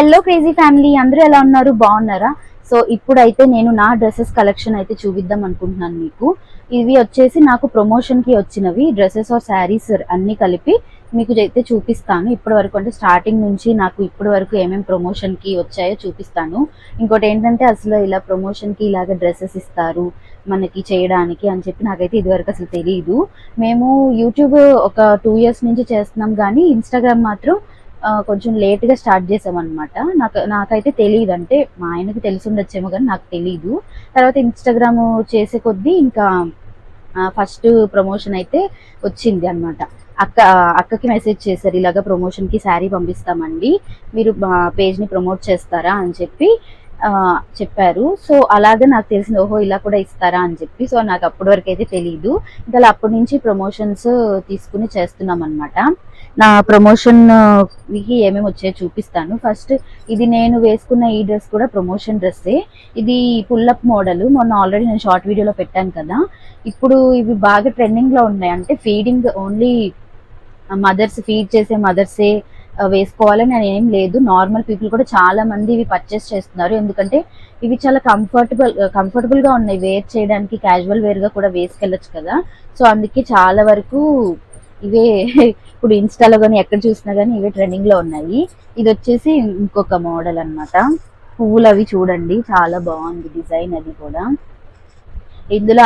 Hello crazy family అందరూ ఎలా ఉన్నారు? బాగున్నారా? సో ఇప్పుడైతే నేను నా డ్రెస్సెస్ కలెక్షన్ అయితే చూపిద్దాం అనుకుంటున్నాను మీకు. ఇవి వచ్చేసి నాకు ప్రమోషన్కి వచ్చినవి. డ్రెస్సెస్ ఆర్ శారీస్ అన్ని కలిపి మీకు అయితే చూపిస్తాను. ఇప్పటి వరకు అంటే స్టార్టింగ్ నుంచి నాకు ఇప్పటి వరకు ఏమేమి ప్రమోషన్కి వచ్చాయో చూపిస్తాను. ఇంకోటి ఏంటంటే అసలు ఇలా ప్రమోషన్కి ఇలాగ డ్రెస్సెస్ ఇస్తారు మనకి చేయడానికి అని చెప్పి నాకైతే ఇదివరకు అసలు తెలియదు మేము యూట్యూబ్ ఒక టూ ఇయర్స్ నుంచి చేస్తున్నాం కానీ ఇన్స్టాగ్రామ్ మాత్రం కొంచెం లేట్గా స్టార్ట్ చేసామన్నమాట. నాకు నాకైతే తెలియదు. అంటే మా ఆయనకి తెలిసి ఉండొచ్చేమో కానీ నాకు తెలియదు తర్వాత ఇన్స్టాగ్రామ్ చేసే కొద్దీ ఇంకా ఫస్ట్ ప్రమోషన్ అయితే వచ్చింది అన్నమాట. అక్క అక్కకి మెసేజ్ చేశారు ఇలాగ ప్రమోషన్కి శారీ పంపిస్తామండి. మీరు మా పేజ్ని ప్రమోట్ చేస్తారా అని చెప్పి. చెప్పారు. సో అలాగే నాకు తెలిసింది ఓహో ఇలా కూడా ఇస్తారా అని చెప్పి. సో నాకు అప్పటి వరకు అయితే తెలియదు ఇంకా అప్పటి నుంచి ప్రమోషన్స్ తీసుకుని చేస్తున్నాం అనమాట నా ప్రమోషన్కి ఏమేమి వచ్చాయో చూపిస్తాను. ఫస్ట్ ఇది నేను వేసుకున్న ఈ డ్రెస్ కూడా ప్రమోషన్ డ్రెస్సే. ఇది పుల్లప్ మోడల్. మొన్న ఆల్రెడీ నేను షార్ట్ వీడియోలో పెట్టాను కదా. ఇప్పుడు ఇవి బాగా ట్రెండింగ్లో ఉన్నాయి. అంటే ఫీడింగ్ ఓన్లీ మదర్స్ ఫీడ్ చేసే మదర్సే వేసుకోవాలని అని ఏం లేదు. నార్మల్ పీపుల్ కూడా చాలా మంది ఇవి పర్చేస్ చేస్తున్నారు. ఎందుకంటే ఇవి చాలా కంఫర్టబుల్ కంఫర్టబుల్గా ఉన్నాయి. వేర్ చేయడానికి క్యాజువల్ వేర్గా కూడా వేసుకెళ్ళొచ్చు కదా. సో అందుకే చాలా వరకు ఇవే ఇప్పుడు ఇన్స్టాలో కానీ ఎక్కడ చూసినా కానీ ఇవే ట్రెండింగ్లో ఉన్నాయి. ఇది వచ్చేసి ఇంకొక మోడల్ అన్నమాట. పువ్వులు అవి చూడండి. చాలా బాగుంది డిజైన్ అది కూడా. ఇందులో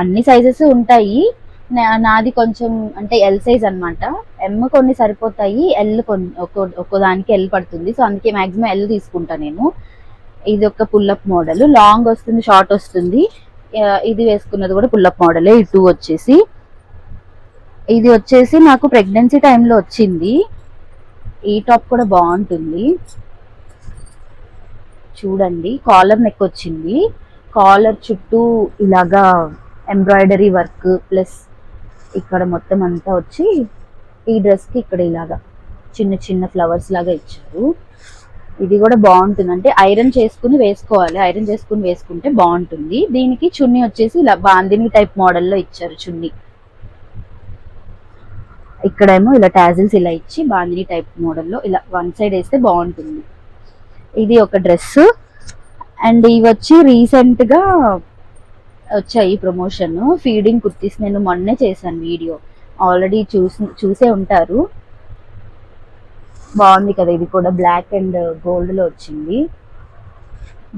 అన్ని సైజెస్ ఉంటాయి. నాది కొంచెం అంటే ఎల్ సైజ్ అన్నమాట. ఎమ్ కొన్ని సరిపోతాయి ఎల్ కొన్ని ఒక్కో ఒక్కో దానికి ఎల్ పడుతుంది. సో అందుకే మాక్సిమం ఎల్ తీసుకుంటా నేను. ఇది ఒక పుల్లప్ మోడల్ లాంగ్ వస్తుంది షార్ట్ వస్తుంది. ఇది వేసుకున్నది కూడా పుల్లప్ మోడలే ఇటు టూ వచ్చేసి. ఇది వచ్చేసి నాకు ప్రెగ్నెన్సీ టైంలో వచ్చింది. ఈ టాప్ కూడా బాగుంటుంది. చూడండి కాలర్ నెక్ వచ్చింది. కాలర్ చుట్టూ ఇలాగా ఎంబ్రాయిడరీ వర్క్ ప్లస్ ఇక్కడ మొత్తం అంతా వచ్చి ఈ డ్రెస్కి ఇక్కడ ఇలాగా చిన్న చిన్న ఫ్లవర్స్ లాగా ఇచ్చారు. ఇది కూడా బాగుంటుంది. అంటే ఐరన్ చేసుకుని వేసుకోవాలి. ఐరన్ చేసుకుని వేసుకుంటే బాగుంటుంది. దీనికి చున్నీ వచ్చేసి ఇలా బాందిని టైప్ మోడల్లో ఇచ్చారు చున్నీ. ఇక్కడేమో ఇలా టాజిల్స్ ఇలా ఇచ్చి బాందిని టైప్ మోడల్లో ఇలా వన్ సైడ్ వేస్తే బాగుంటుంది. ఇది ఒక డ్రెస్ అండ్ ఇవి వచ్చి రీసెంట్గా వచ్చాయి ప్రమోషన్ ఫీడింగ్ కుర్తీస్ నేను మొన్నే చేశాను వీడియో. ఆల్రెడీ చూసి చూసే ఉంటారు. బాగుంది కదా ఇది కూడా బ్లాక్ అండ్ గోల్డ్లో వచ్చింది.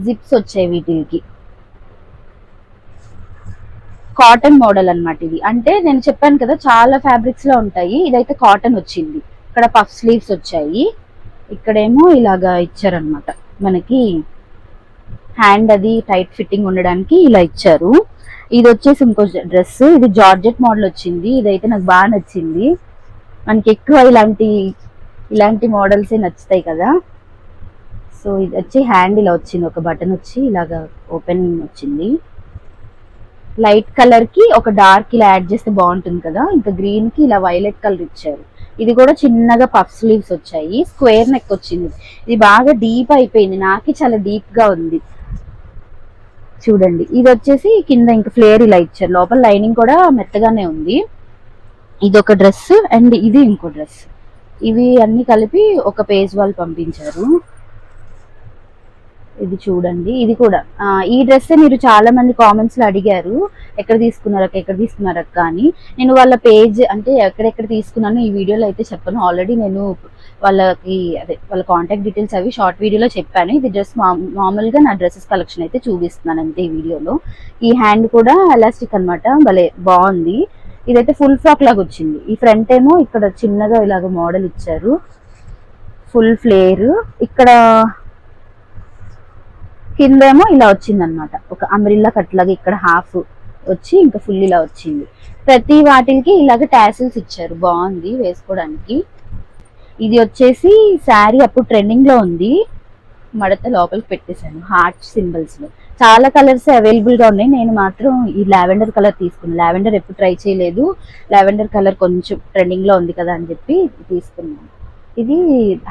జిప్స్ వచ్చాయి వీటికి. కాటన్ మోడల్ అన్నమాట ఇది. అంటే నేను చెప్పాను కదా చాలా ఫ్యాబ్రిక్స్లో ఉంటాయి. ఇదైతే కాటన్ వచ్చింది. ఇక్కడ పఫ్ స్లీవ్స్ వచ్చాయి. ఇక్కడేమో ఇలాగా ఇచ్చారనమాట మనకి హ్యాండ్ అది టైట్ ఫిట్టింగ్ ఉండడానికి ఇలా ఇచ్చారు. ఇది వచ్చేసి ఇంకో డ్రెస్. ఇది జార్జెట్ మోడల్ వచ్చింది. ఇదైతే నాకు బాగా నచ్చింది. మనకి ఎక్కువ ఇలాంటి ఇలాంటి మోడల్సే నచ్చుతాయి కదా. సో ఇది వచ్చి హ్యాండ్ ఇలా వచ్చింది. ఒక బటన్ వచ్చి ఇలాగా ఓపెన్ వచ్చింది. లైట్ కలర్కి ఒక డార్క్ ఇలా యాడ్ చేస్తే బాగుంటుంది కదా. ఇంకా గ్రీన్కి ఇలా వైలెట్ కలర్ ఇచ్చారు. ఇది కూడా చిన్నగా పఫ్ స్లీవ్స్ వచ్చాయి. స్క్వేర్ నెక్ వచ్చింది. ఇది బాగా డీప్ అయిపోయింది. నాకే చాలా డీప్గా ఉంది. చూడండి. ఇది వచ్చేసి కింద ఇంకా ఫ్లేర్ ఇలా ఇచ్చారు. లోపల లైనింగ్ కూడా మెత్తగానే ఉంది. ఇది ఒక డ్రెస్ అండ్ ఇది ఇంకో డ్రెస్ ఇవి అన్ని కలిపి ఒక పేజ్ వాళ్ళు పంపించారు. ఇది చూడండి. ఇది కూడా. ఈ డ్రెస్ మీరు చాలా మంది కామెంట్స్లో అడిగారు. ఎక్కడ తీసుకున్నారక్క ఎక్కడ తీసుకున్నారక్క అని. నేను వాళ్ళ పేజ్ అంటే ఎక్కడెక్కడ తీసుకున్నాను ఈ వీడియోలో అయితే చెప్పను. ఆల్రెడీ నేను వాళ్ళకి అదే వాళ్ళ కాంటాక్ట్ డీటెయిల్స్ అవి షార్ట్ వీడియోలో చెప్పాను. ఇది డ్రెస్ మామూలుగా నా డ్రెస్సెస్ కలెక్షన్ అయితే చూపిస్తున్నాను అంతే ఈ వీడియోలో. ఈ హ్యాండ్ కూడా ఎలాస్టిక్ అన్నమాట. భలే బాగుంది. ఇదైతే ఫుల్ ఫ్రాక్ లాగా వచ్చింది. ఈ ఫ్రంట్ ఏమో ఇక్కడ చిన్నగా ఇలాగ మోడల్ ఇచ్చారు. ఫుల్ ఫ్లేర్ ఇక్కడ కిందేమో ఇలా వచ్చిందనమాట ఒక అమ్రిల్లా కట్లాగా ఇక్కడ హాఫ్ వచ్చి ఇంకా ఫుల్ ఇలా వచ్చింది. ప్రతి వాటికి ఇలాగ టాసిల్స్ ఇచ్చారు బాగుంది వేసుకోవడానికి. ఇది వచ్చేసి శారీ అప్పుడు ట్రెండింగ్లో ఉంది. మడత లోపలికి పెట్టేశాను హార్ట్ సింబల్స్లో. చాలా కలర్స్ అవైలబుల్గా ఉన్నాయి. నేను మాత్రం ఈ లావెండర్ కలర్ తీసుకున్నాను లావెండర్ ఎప్పుడు ట్రై చేయలేదు. లావెండర్ కలర్ కొంచెం ట్రెండింగ్లో ఉంది కదా అని చెప్పి తీసుకున్నాను. ఇది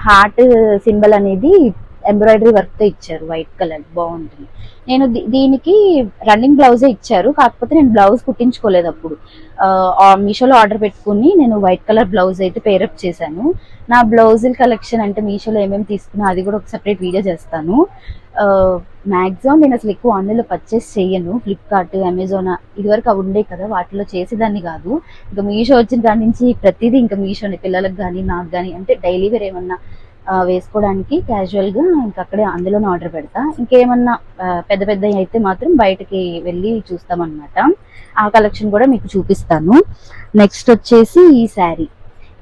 హార్ట్ సింబల్ అనేది ఎంబ్రాయిడరీ వర్క్తో ఇచ్చారు వైట్ కలర్ బాగుంటుంది. నేను దీ- దీనికి రన్నింగ్ బ్లౌజే ఇచ్చారు కాకపోతే నేను బ్లౌజ్ కుట్టించుకోలేదు అప్పుడు. మీషోలో ఆర్డర్ పెట్టుకుని నేను వైట్ కలర్ బ్లౌజ్ అయితే పేరప్ చేశాను. నా బ్లౌజుల కలెక్షన్ అంటే మీషోలో ఏమేమి తీసుకున్నా అది కూడా ఒక సెపరేట్ వీడియో చేస్తాను. మ్యాక్సిమం నేను అసలు ఎక్కువ ఆన్లైన్లో పర్చేస్ చేయను ఫ్లిప్కార్ట్ అమెజాన్ ఇదివరకు అవి ఉండే కదా వాటిలో చేసేదాన్ని కాదు. ఇంకా మీషో వచ్చిన దాని నుంచి ప్రతిదీ ఇంకా మీషోని పిల్లలకు కానీ నాకు కానీ అంటే డైలీ వేర్ ఏమన్నా వేసుకోవడానికి క్యాజువల్గా ఇంకా అక్కడే అందులోనే ఆర్డర్ పెడతా. ఇంకేమన్నా పెద్ద పెద్ద అయితే మాత్రం బయటకి వెళ్ళి చూస్తామన్నమాట. ఆ కలెక్షన్ కూడా మీకు చూపిస్తాను. నెక్స్ట్ వచ్చేసి ఈ శారీ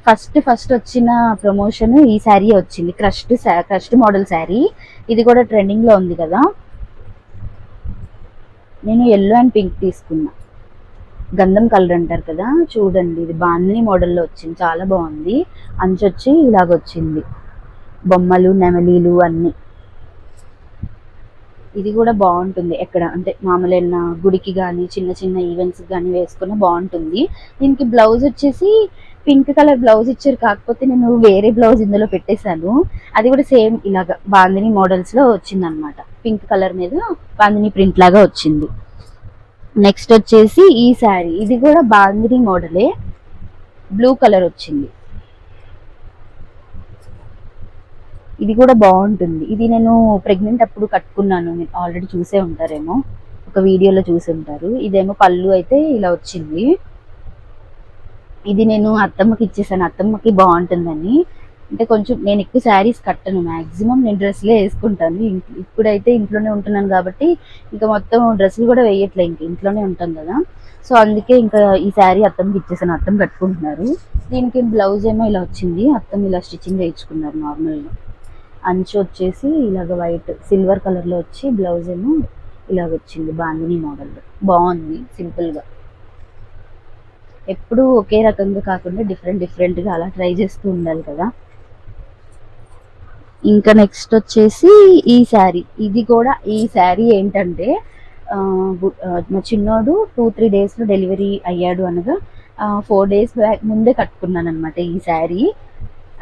ఫస్ట్ ఫస్ట్ వచ్చిన ప్రమోషన్ ఈ శారీ వచ్చింది. క్రష్డ్ క్రష్డ్ మోడల్ శారీ ఇది కూడా ట్రెండింగ్లో ఉంది కదా. నేను ఎల్లో అండ్ పింక్ తీసుకున్నా. గంధం కలర్ అంటారు కదా. చూడండి ఇది బాందిని మోడల్లో వచ్చింది. చాలా బాగుంది. అంచొచ్చి ఇలాగొచ్చింది ఇలాగ వచ్చింది. బొమ్మలు నెమలీలు అన్ని. ఇది కూడా బాగుంటుంది ఎక్కడ. అంటే మామూలైన గుడికి కానీ చిన్న చిన్న ఈవెంట్స్ కానీ వేసుకున్న బాగుంటుంది. దీనికి బ్లౌజ్ వచ్చేసి పింక్ కలర్ బ్లౌజ్ ఇచ్చారు. కాకపోతే నేను వేరే బ్లౌజ్ ఇందులో పెట్టేశాను. అది కూడా సేమ్ ఇలాగ బాందిని మోడల్స్లో వచ్చింది అనమాట పింక్ కలర్ మీద బాందిని ప్రింట్ లాగా వచ్చింది. నెక్స్ట్ వచ్చేసి ఈ శారీ ఇది కూడా బాందిని మోడలే బ్లూ కలర్ వచ్చింది. ఇది కూడా బాగుంటుంది. ఇది నేను ప్రెగ్నెంట్ అప్పుడు కట్టుకున్నాను. మీరు ఆల్రెడీ చూసే ఉంటారేమో. ఒక వీడియోలో చూసి ఉంటారు. ఇదేమో పళ్ళు అయితే ఇలా వచ్చింది. ఇది నేను అత్తమ్మకి ఇచ్చేసాను. అత్తమ్మకి బాగుంటుందని. అంటే కొంచెం నేను ఎక్కువ శారీస్ కట్టను. మ్యాక్సిమం నేను డ్రెస్లే వేసుకుంటాను. ఇప్పుడైతే ఇంట్లోనే ఉంటున్నాను కాబట్టి ఇంకా మొత్తం డ్రెస్సులు కూడా వేయట్లే. ఇంక ఇంట్లోనే ఉంటాం కదా. సో అందుకే ఇంకా ఈ శారీ అత్తమ్మకి ఇచ్చేసాను. అత్తమ్మ కట్టుకుంటున్నారు. దీనికి బ్లౌజ్ ఏమో ఇలా వచ్చింది. అత్తమ్మ ఇలా స్టిచ్చింగ్ చేయించుకున్నారు నార్మల్గా. అంచు వచ్చేసి ఇలాగ వైట్ సిల్వర్ కలర్లో వచ్చి బ్లౌజ్ ఏమో ఇలాగ వచ్చింది బాందిని మోడల్. బాగుంది సింపుల్గా. ఎప్పుడూ ఒకే రకంగా కాకుండా డిఫరెంట్ డిఫరెంట్గా అలా ట్రై చేస్తూ ఉండాలి కదా. ఇంకా నెక్స్ట్ వచ్చేసి ఈ శారీ. ఇది కూడా ఈ శారీ ఏంటంటే మా చిన్నోడు టూ త్రీ డేస్లో డెలివరీ అయ్యాడు అనగా ఫోర్ డేస్ బ్యాక్ ముందే కట్టుకున్నాను అనమాట ఈ శారీ.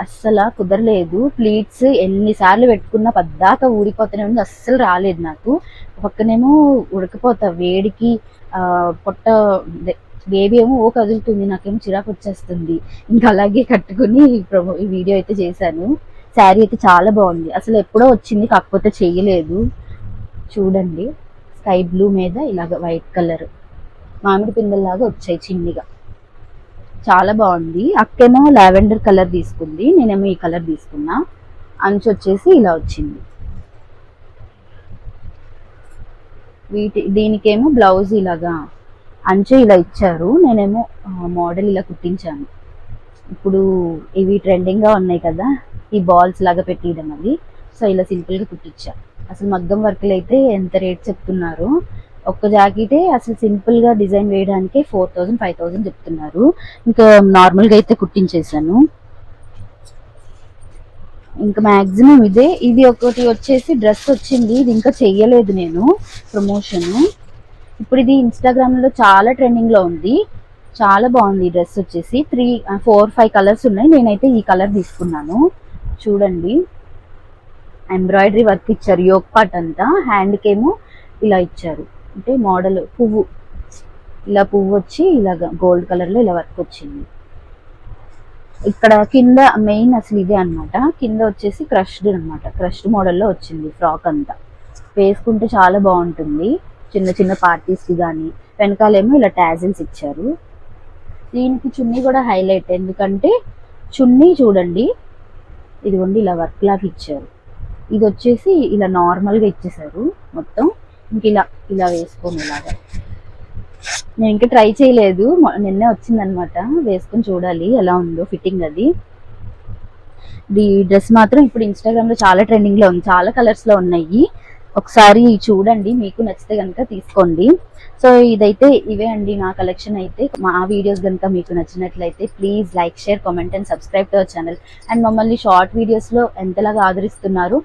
అస్సలు కుదరలేదు. ప్లీట్స్ ఎన్నిసార్లు పెట్టుకున్నా పద్దాక ఊడిపోతూనే ఉంది. అస్సలు రాలేదు నాకు. పక్కనేమో ఉడకపోతా వేడికి పొట్ట బేబీ ఏమో ఓ కదులుతుంది నాకేమో చిరాకు వచ్చేస్తుంది. ఇంకా అలాగే కట్టుకుని ప్రమో ఈ వీడియో అయితే చేశాను. శారీ అయితే చాలా బాగుంది. అసలు ఎప్పుడో వచ్చింది కాకపోతే చేయలేదు చూడండి. స్కై బ్లూ మీద ఇలాగ వైట్ కలర్. మామిడి పిందల్లాగా వచ్చాయి చిన్నిగా. చాలా బాగుంది. అక్కేమో లావెండర్ కలర్ తీసుకుంది. నేనేమో ఈ కలర్ తీసుకున్నా. అంచు వచ్చేసి ఇలా వచ్చింది. వీటి దీనికేమో బ్లౌజ్ ఇలాగా అంచు ఇలా ఇచ్చారు. నేనేమో మోడల్ ఇలా కుట్టించాను. ఇప్పుడు ఇవి ట్రెండింగ్గా ఉన్నాయి కదా ఈ బాల్స్ లాగా పెట్టేయడం అది. సో ఇలా సింపుల్గా కుట్టించాను అసలు మగ్గం వర్క్లు అయితే ఎంత రేట్ చెప్తున్నారు? ఒక్క జాకెటే అసలు సింపుల్గా డిజైన్ వేయడానికి ఫోర్ థౌసండ్ ఫైవ్ థౌసండ్ చెప్తున్నారు. ఇంకా నార్మల్గా అయితే కుట్టించేసాను ఇంకా మాక్సిమం ఇదే. ఇది ఒకటి వచ్చేసి డ్రెస్ వచ్చింది. ఇది ఇంకా చెయ్యలేదు నేను ప్రమోషన్ ఇప్పుడు ఇది ఇన్స్టాగ్రామ్లో చాలా ట్రెండింగ్లో ఉంది. చాలా బాగుంది ఈ డ్రెస్ వచ్చేసి. త్రీ ఫోర్ ఫైవ్ కలర్స్ ఉన్నాయి. నేనైతే ఈ కలర్ తీసుకున్నాను. చూడండి. ఎంబ్రాయిడరీ వర్క్ ఇచ్చారు. యోగ్ పార్ట్ అంతా. హ్యాండ్కేమో ఇలా ఇచ్చారు. అంటే మోడల్ పువ్వు. ఇలా పువ్వు వచ్చి ఇలాగ గోల్డ్ కలర్లో ఇలా వర్క్ వచ్చింది. ఇక్కడ కింద మెయిన్ అసలు ఇదే అన్నమాట. కింద వచ్చేసి క్రష్డ్ అన్నమాట. క్రష్డ్ మోడల్లో వచ్చింది ఫ్రాక్ అంతా. వేసుకుంటే చాలా బాగుంటుంది. చిన్న చిన్న పార్టీస్కి కానీ వెనకాలేమో ఇలా టాజిల్స్ ఇచ్చారు. దీనికి చున్నీ కూడా హైలైట్. ఎందుకంటే చున్నీ చూడండి. ఇదిగోండి ఇలా వర్క్ లాగా ఇచ్చారు. ఇది వచ్చేసి ఇలా నార్మల్గా ఇచ్చేసారు మొత్తం. ఇంక ఇలా ఇలా వేసుకోను ఇలాగా. నేను ఇంకా ట్రై చేయలేదు. నిన్నే వచ్చిందనమాట. వేసుకొని చూడాలి ఎలా ఉందో ఫిట్టింగ్ అది. ఈ డ్రెస్ మాత్రం ఇప్పుడు ఇన్స్టాగ్రామ్లో చాలా ట్రెండింగ్లో ఉంది. చాలా కలర్స్లో ఉన్నాయి. ఒకసారి చూడండి మీకు నచ్చితే కనుక తీసుకోండి. సో ఇదైతే ఇవే అండి నా కలెక్షన్ అయితే. మా వీడియోస్ కనుక మీకు నచ్చినట్లయితే please like share comment and subscribe to our channel and మమ్మల్ని షార్ట్ వీడియోస్లో ఎంతలాగా ఆదరిస్తున్నారు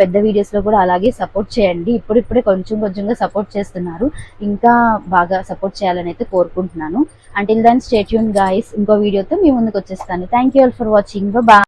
పెద్ద వీడియోస్లో కూడా అలాగే సపోర్ట్ చేయండి. ఇప్పుడిప్పుడే కొంచెం కొంచెంగా సపోర్ట్ చేస్తున్నారు. ఇంకా బాగా సపోర్ట్ చేయాలని అయితే కోరుకుంటున్నాను. అంటిల్ దాన్ స్టేట్యూన్ గాయస్ ఇంకో వీడియోతో మీ ముందుకు వచ్చేస్తాను. Thank you all for watching బా